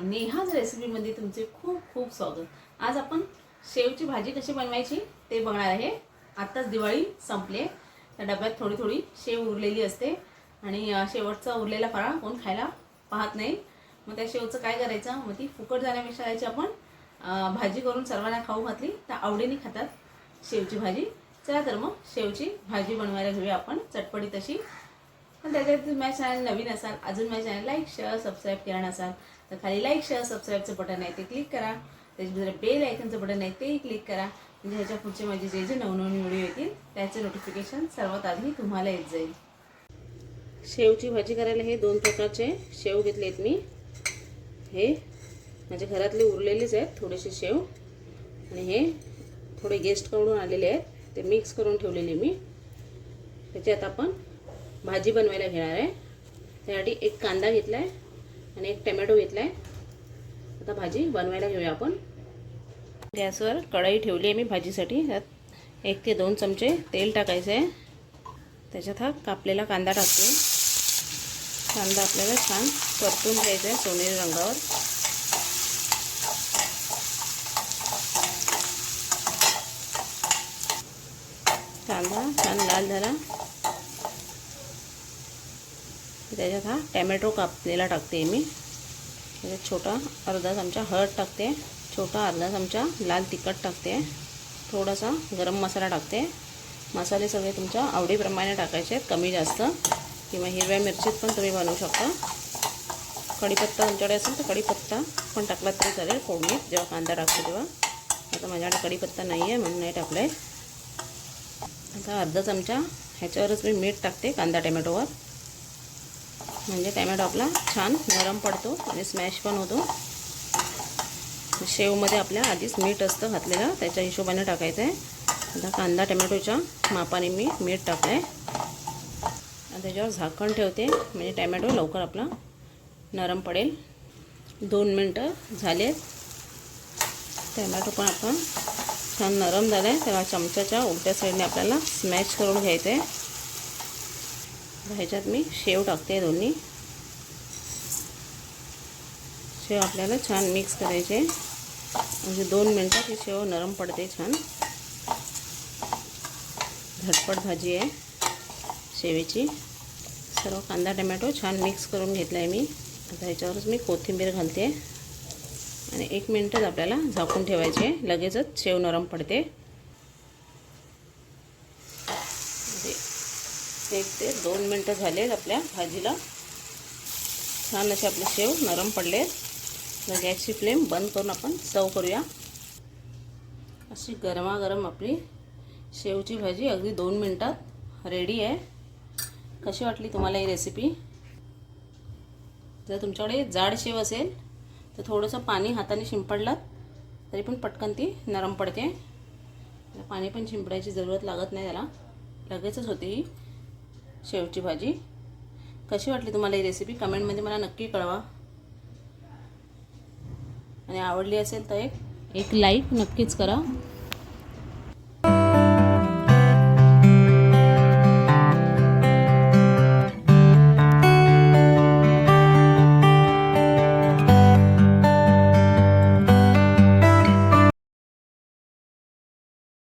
नेहाज रेसिपीमध्ये तुमचे खूप खूप स्वागत. आज आपण शेवची भाजी कशी बनवायची ते बघणार आहे. आत्ताच दिवाळी संपली त्या डब्यात थोडी थोडी शेव उरलेली असते. आणि शेवटचा उरलेला फराळ कोण खायला पाहत नाही. मग त्या शेवचं काय करायचं? मग ती फुकट जाण्यापेक्षा याची आपण. भाजी करून सर्वांना खाऊ घातली. तर आवडीने खातात शेवची भाजी. चला तर मग शेवची भाजी बनवायला घेऊया आपण. चटपटी तशी. पण त्याच्यात माझ्या चॅनल नवीन असाल अजून माझ्या चॅनल लाईक शेअर सबस्क्राईब केला नसाल तर खाली लाईक शेअर सबस्क्राईबचं बटन आहे ते क्लिक करा. त्याच्यानंतर बेल आयकनचं बटन आहे तेही क्लिक करा. म्हणजे ह्याच्या पुढचे माझे जे जे नवनवीन व्हिडिओ येतील त्याचे नोटिफिकेशन सर्वात आधी तुम्हाला येत जाईल. शेवची भाजी करायला हे दोन प्रकारचे शेव घेतले आहेत मी. हे माझ्या घरातले उरलेलेच आहेत थोडेसे शेव. आणि हे थोडे गेस्टकडून आलेले आहेत ते मिक्स करून ठेवलेले मी. त्याच्यात आपण भाजी बनवायला घेणार आहे. त्यासाठी एक कांदा घेतला आहे आणि एक टमॅटो घेतला आहे आता भाजी बनवायला घेऊया आपण. गॅसवर कढई ठेवली आहे मी भाजीसाठी. त्यात एक ते दोन चमचे तेल टाकायचं आहे त्याच्यात हा कापलेला कांदा टाकतो कांदा आपल्याला छान परतून घ्यायचा आहे सोनेरी रंगावर. कांदा छान लाल झाला. त्याच्यात हा टॅमॅटो कापलेला टाकते मी. त्याच्यात छोटा अर्धा चमचा हळद टाकते. छोटा अर्धा चमचा लाल तिखट टाकते. थोडासा गरम मसाला टाकते. मसाले सगळे तुमच्या आवडीप्रमाणे टाकायचे आहेत. कमी जास्त किंवा हिरव्या मिरचीत पण तुम्ही बनवू शकता. कढीपत्ता तुमच्याकडे असेल तर कढीपत्ता पण टाकला तरी चालेल. फोडणीत जेव्हा कांदा टाकतो तेव्हा. आता माझ्याकडे कढीपत्ता नाही आहे म्हणून नाही टाकला आहे आता अर्धा चमचा ह्याच्यावरच मी मीठ टाकते कांदा टॅमॅटोवर. म्हणजे टॅमॅटो आपला छान नरम पडतो आणि स्मॅश पण होतो. शेवमध्ये आपल्या आधीच मीठ असतं घातलेलं त्याच्या हिशोबाने टाकायचं आहे आता कांदा टॅमॅटोच्या मापाने मी मीठ टाकलं आहे आणि त्याच्यावर झाकण ठेवते म्हणजे टॅमॅटो लवकर आपला नरम पडेल. दोन मिनटं झाले. टॅमॅटो पण आपण छान नरम झालं आहे तेव्हा चमच्याच्या उलट्या साईडने आपल्याला स्मॅश करून घ्यायचं आहे ह्याच्यात मी शेव टाकते दोन्ही. शेव आपल्याला छान मिक्स करायचे. म्हणजे दोन मिनटात ही शेव नरम पडते छान. झटपट भाजी आहे शेवेची. सर्व कांदा टमॅटो छान मिक्स करून घेतला आहे मी. आता ह्याच्यावरच मी कोथिंबीर घालते. आणि एक मिनटच आपल्याला झाकून ठेवायचे लगेचच शेव नरम पडते. एक ते दोन मिनटं झाले आपल्या भाजीला. छान असे आपले शेव नरम पडले तर गॅसची फ्लेम बंद करून आपण सर्व करूया. अशी गरमागरम आपली शेवची भाजी अगदी दोन मिनटात रेडी आहे. कशी वाटली तुम्हाला ही रेसिपी जर तुमच्याकडे जाड शेव असेल तर थोडंसं पाणी हाताने शिंपडलात तरी पण पटकन ती नरम पडते. पाणी पण शिंपडायची जरूरत लागत नाही त्याला. लगेचच होते ही. शेवची भाजी. कशी वाटली तुम्हाला ही रेसिपी कमेंटमध्ये मला नक्की कळवा. आणि आवडली असेल तर एक एक लाईक नक्कीच करा.